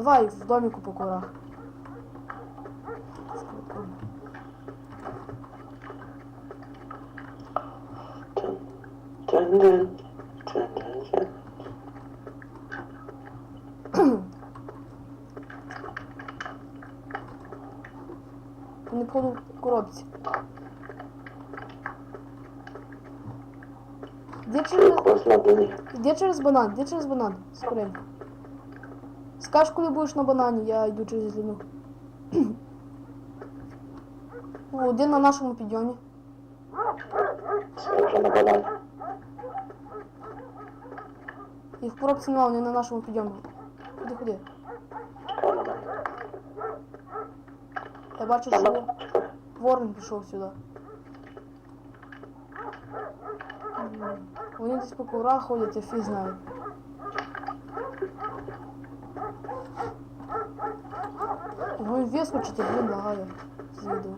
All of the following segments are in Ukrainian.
Давай в домику по тин-тин-тин. Вони походу в коробці. Де через, де через банан? Де через банан? Скоренько. Скаж, коли будеш на банані, я йду через ліну. О, один на нашому підйомі. Це вже на банані. І в коробці нема, вони на нашому підйомі. Ходи? Мене. Я бачу, що Ворон пішов сюди. Вони десь по коврах ходять, я фіг знаю. Ой, вискочити, блін, лагає. з відео.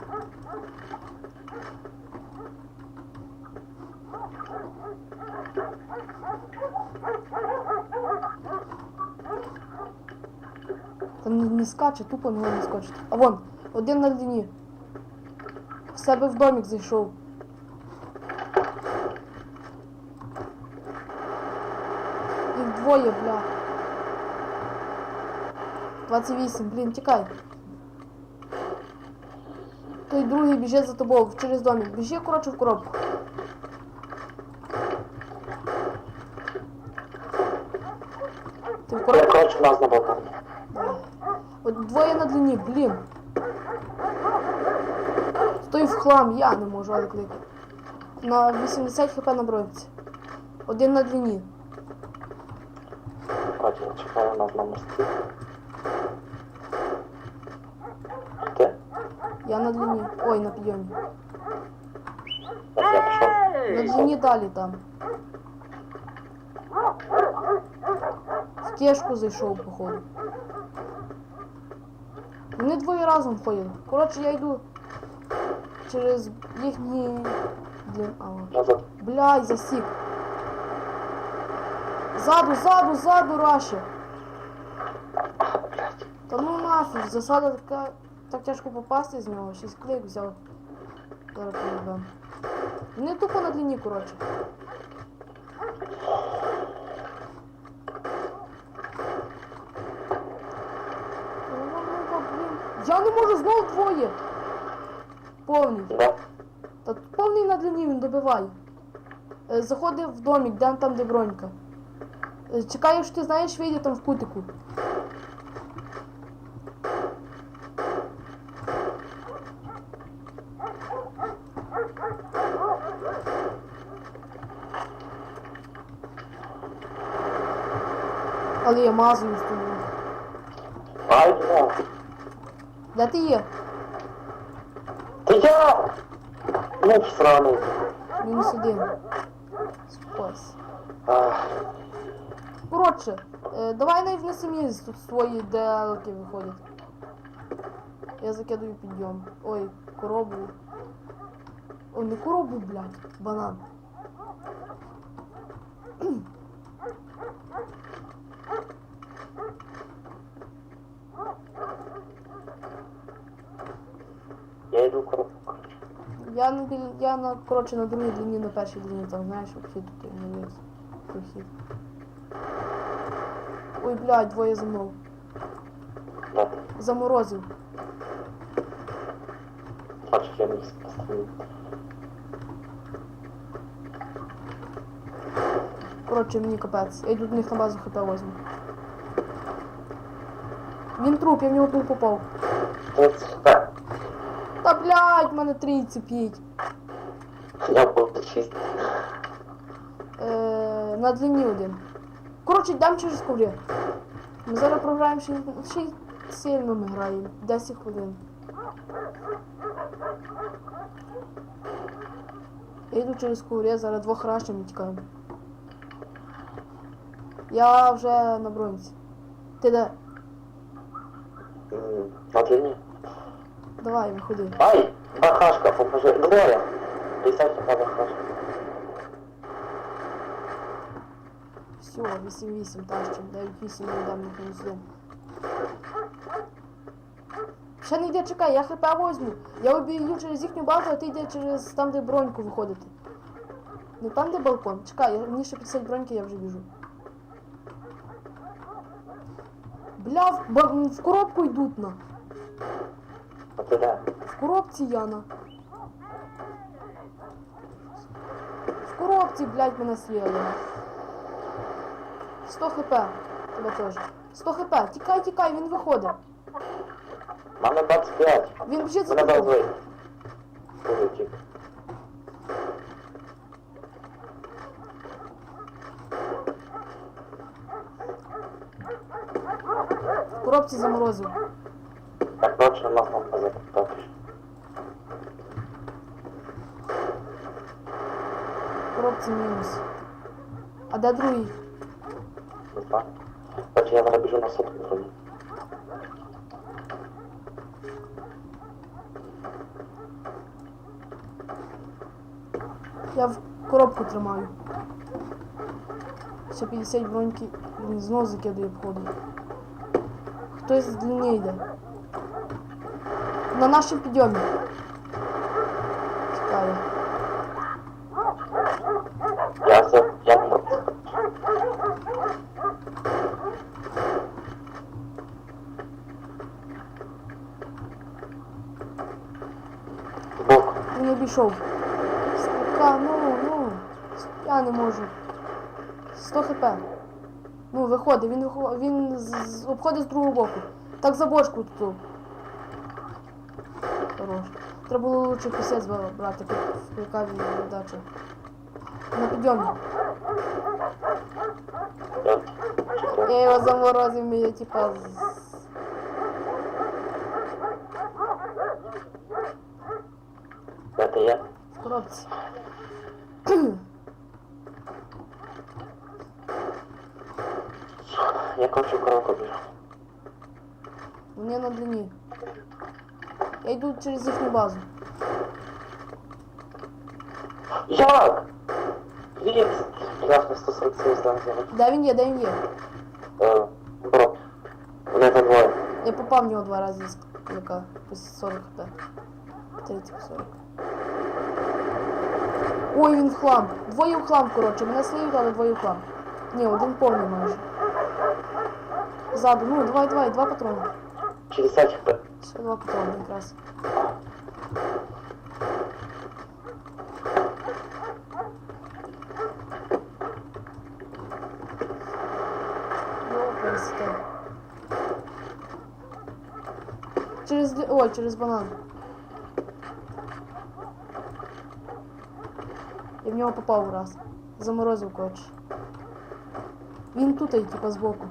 Та не, не скаче, тупо не не скочить. А вон, один на ліні. В себе в домик зайшов. Їх двоє, бля. 28, блін, тікай. Той другий біжить за тобою через домик. Біжи, коротше, в коробку. Ти в коробку? коротше, нас на балконі. От двоє на длині, блін. Стой в хлам, я не можу, клик. На 80 хп на бронці. Один на длині. Коротше, чекаю нас на мості. Я на длині. Ой, на підйомі. От я пішов. На длині далі там. В кешку зайшов, походу. Вони двоє разом ходять. Коротше, я йду через їхні. Блін, а. Блядь, засік. Ззаду, ззаду, ззаду, Раші. Та ну нафіг, засада така. Так тяжко попасти з нього, шість клик взяв. Зараз поїбем. Вони тупо на длині, коротше. Я не можу знову двоє. Повний. Та повний на длині він добиває. Е, Заходив в домик, де там, де бронька. Е, Чекаєш, ти знаєш, вийде там в кутику. Але я мазую з тобою. Ай, бля. Де ти є? Ти я! Ну, всраний. Мінус один. Спас. Ах, Коротше, е, давай навіть на сім'ї тут свої делки виходять. Я закидаю підйом. Ой, коробу. Ой, не коробу, блядь, банан. я йду в коробку. коротше. Я на я на коротше на другій длині, на першій длині, там знаєш, обхід тут не є. Прохід. Ой, блядь, двоє за мною. Заморозив. Бачиш, я не спостерігаю. Коротше, мені капець. Я йду до них на базу хп возьму. Він труп, я в нього труп попав. Так, Та блядь, мене 35. я буду. Е, на длині один. Коротше, йдемо через коврі. Ми зараз програємо ще, ще сильно ми граємо. 10 хвилин. Я йду через коврі, зараз двох рашів ми тікаємо. Я вже на бронці. Ти де? На длині. Давай, виходи. Ай, бахашка, покажи. Двоє. 50 хп бахашка. Все, 8-8 тащим, 9-8 не на плюс один. Ще не йде, чекай, я хп возьму. Я обійду через їхню базу, а ти йде через там, де броньку виходити. Не там, де балкон. Чекай, я, мені ще 50 броньки, я вже біжу. Бля, в, в коробку йдуть на. В коробці Яна. В коробці, блядь, мене слили. 100 хп. Тебе теж. 100 хп. Тікай, тікай, він виходить. Мене 25. Він біжить за Мене тобою. вийде. В коробці заморозив. Точно нас позакупати. В коробці мінус. А де другий? Не знаю. Бачу, я зараз біжу на сотку зроблю. Я в коробку тримаю. Ще 50 броньки. Він знов закидує входу. Хтось з длини йде. На нашому підйомі. Чекає. Я за... Я. Збоку. Він обійшов. Сука, ну, ну. Я не можу. 100 хп. Ну, виходить, він він обходить з другого боку. Так за бочку тут. Хорош. Треба було лучше пісець брати, в кликаві дачі. На підйомі. Я... Я його заморозив, мені типа з... Де ти є? в коробці. Я кончу коробку біжу. Вони на длині. Я йду через їхню базу. Як? Блін, бляха, 147 здам зараз. Де він є, де він є? Е, Бро. Вони там двоє. Я попав в нього два рази з клика. По 40 хп. 30 40. Ой, він в хлам. Двоє в хлам, коротше. Мене сліють, але двоє в хлам. Ні, один повний майже. Ззаду, ну, давай, давай, два патрони. 60 хп. Ще два патрони якраз. Йо, пересітай. Через... ді- Ой, через банан. Я в нього попав раз. Заморозив коротше. Він тут, типа, збоку.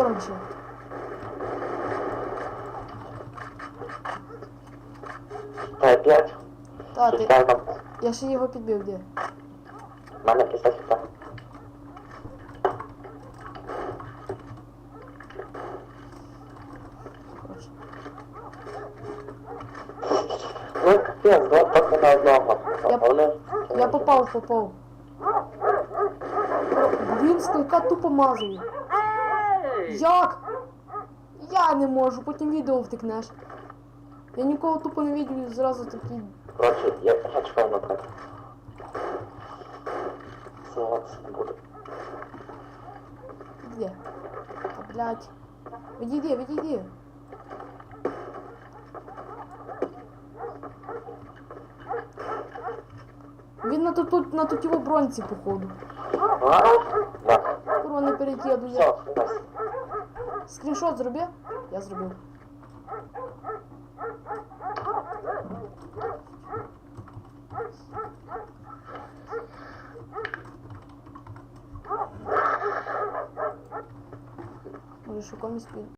40 же. Э, пять. Та. Я же его підбив, где? Мене після сюди. Ну, капець, два поки на одного. Я, я попал, попав. Він стойка тупо мазує. Як? Я не можу, потім відео втикнеш. Я нікого тупо не відео зразу такий. Коротше, я, чекаю на тебе. Силуватися не буду. Де? Та блядь. Відійди, відійди. Він на тут на тут його бронці, походу. Так. Курва не переїду я. Все. Скріншот зроби? Я зробив. Може, комусь під.